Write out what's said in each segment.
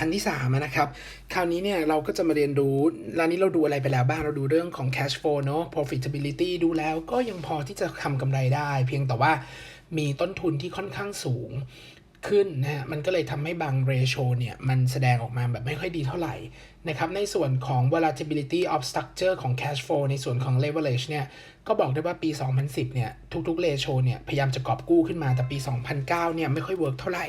อันที่3อะนะครับ คราวนี้เนี่ยเราก็จะมาเรียนรู้ร้านนี้เราดูอะไรไปแล้วบ้าง เราดูเรื่องของ cash flow เนาะ profitability ดูแล้วก็ยังพอที่จะทำกำไรได้ เพียงแต่ว่ามีต้นทุนที่ค่อนข้างสูง ขึ้นนะฮะมันก็เลยทำให้บาง ratio เนี่ย มันแสดงออกมาแบบไม่ค่อยดีเท่าไหร่นะครับ ในส่วนของ volatility of structure ของ cash flow ในส่วนของ leverage เนี่ย ก็บอกได้ว่าปี 2010 เนี่ย ทุกๆ ratio เนี่ย พยายามจะกอบกู้ขึ้นมา แต่ปี 2009 เนี่ย ไม่ค่อยเวิร์กเท่าไหร่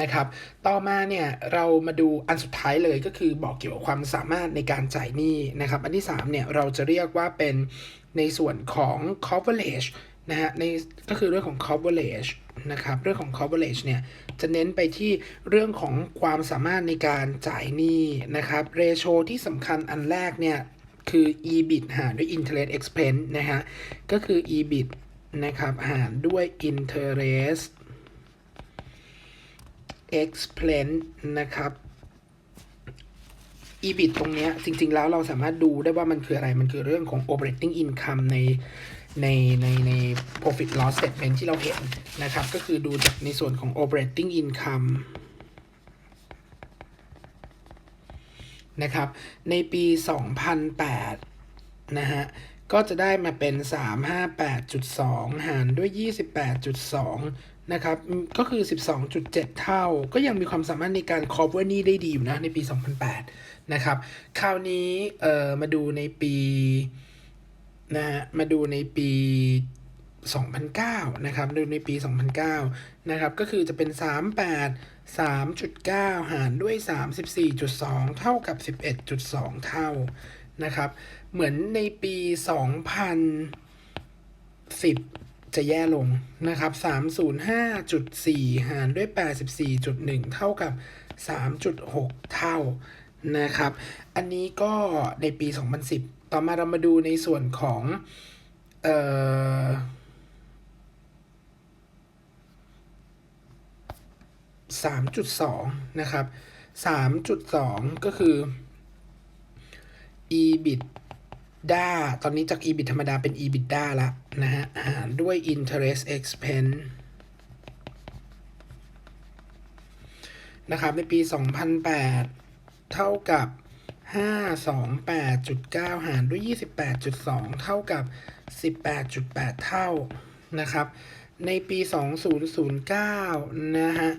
นะครับ ต่อมาเนี่ย เรามาดูอันสุดท้ายเลยก็คือบอกเกี่ยวกับความสามารถในการจ่ายหนี้นะครับ อันที่ 3 เนี่ย เราจะเรียกว่าเป็นในส่วนของ coverage นะฮะ ในก็คือเรื่องของ coverage นะครับเรื่องของ coverage เนี่ยจะเน้นไปที่เรื่องของความสามารถในการจ่ายหนี้นะครับ ratio ที่สำคัญอันแรกเนี่ยคือ EBIT หารด้วย interest expense นะฮะก็คือ EBIT นะครับหารด้วย interest expense นะครับ EBIT ตรงเนี้ยจริง ๆ แล้วเราสามารถดูได้ว่ามันคืออะไร มันคือเรื่องของ operating income ใน ในในใน profit loss statement ที่เราเห็นนะครับ ก็คือดูจากในส่วนของ operating income นะครับ ในปี 2008 นะฮะ ก็จะได้มาเป็น 358.2 หารด้วย 28.2 นะครับ ก็คือ 12.7 เท่า ก็ยังมีความสามารถในการ cover หนี้ได้ดีอยู่นะ ในปี 2008 นะครับ คราวนี้ เอ่อ มาดูในปี นะฮะมาดูในปี 2009 นะครับ ดูในปี 2009 นะครับ ก็คือจะเป็น 38 3.9 หารด้วย 34.2 เท่ากับ 11.2 เท่านะครับ เหมือนในปี 2010 จะแย่ลงนะครับ 305.4 หารด้วย 84.1 เท่ากับ 3.6 เท่านะครับ อันนี้ก็ในปี 2010 ต่อมาเรามาดูในส่วนของเอ่อ3.2นะครับ3.2ก็คือ EBITDA ตอนนี้จาก EBIT ธรรมดาเป็น EBITDA ละนะฮะหารด้วย interest expense นะครับ ในปี 2008 เท่ากับ 528.9หารด้วย28.2เท่ากับ18.8เท่านะครับ ในปี2009นะฮะ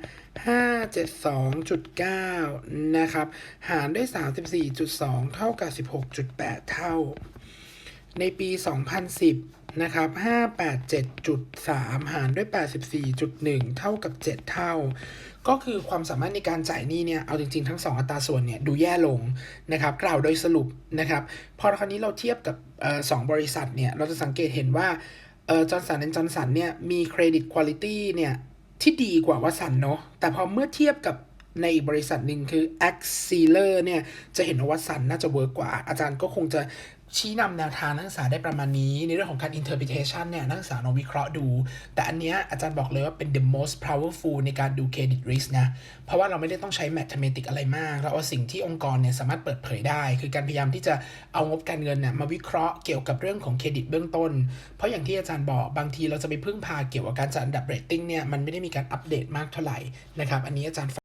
572.9นะครับ หารด้วย34.2เท่ากับ16.8เท่า ในปี 2010 นะครับ 587.3 หารด้วย 84.1 เท่ากับ 7 เท่า ก็คือความสามารถในการจ่ายหนี้เนี่ย เอาจริงๆ ทั้ง 2 อัตราส่วนเนี่ย ดูแย่ลงนะครับ กล่าวโดยสรุปนะครับ พอคราวนี้เราเทียบกับออสองบริษัทเนี่ย เราจะสังเกตเห็นว่าจอร์สันแอนจอร์สันเนี่ย มีเครดิตคุณ i t y เนี่ยที่ดีกว่าวัสันเนาะ แต่พอเมื่อเทียบกับในอีกบริษัทหนึ่งคือ a x c e l e r เนี่ย จะเห็นว่าวัสันน่าจะเวิร์กกว่า อาจารย์ก็คงจะ ชี้นำแนวทางนักศึกษาได้ประมาณนี้ ในเรื่องของการ interpretation เนี่ยนักศึกษาลองวิเคราะห์ดู แต่อันเนี้ยอาจารย์บอกเลยว่าเป็น the most powerful ในการดู credit risk นะ เพราะว่าเราไม่ได้ต้องใช้ mathematics อะไรมาก เราเอาสิ่งที่องค์กรเนี่ยสามารถเปิดเผยได้ คือการพยายามที่จะเอางบการเงินเนี่ยมาวิเคราะห์เกี่ยวกับเรื่องของเครดิตเบื้องต้น เพราะอย่างที่อาจารย์บอกบางทีเราจะไปพึ่งพาเกี่ยวกับการจัดอันดับ rating เนี่ยมันไม่ได้มีการอัปเดตมากเท่าไหร่นะครับอันนี้อาจารย์